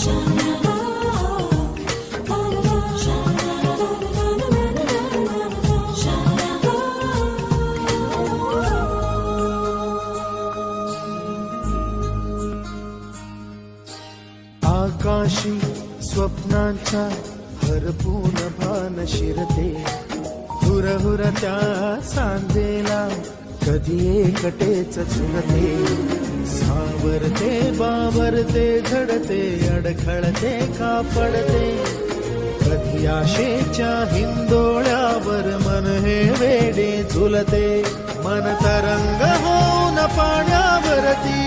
आकाशी स्वप्नांचा हरपून भान शिरते. हुरहुर त्या सांजेला कधी एकटेच चुलते सावरते बावरते झडते अडखळते कापडते. कधी आशेच्या हिंदोळ्यावर मन हे वेडे झुलते मन तरंग होऊन पाण्यावरती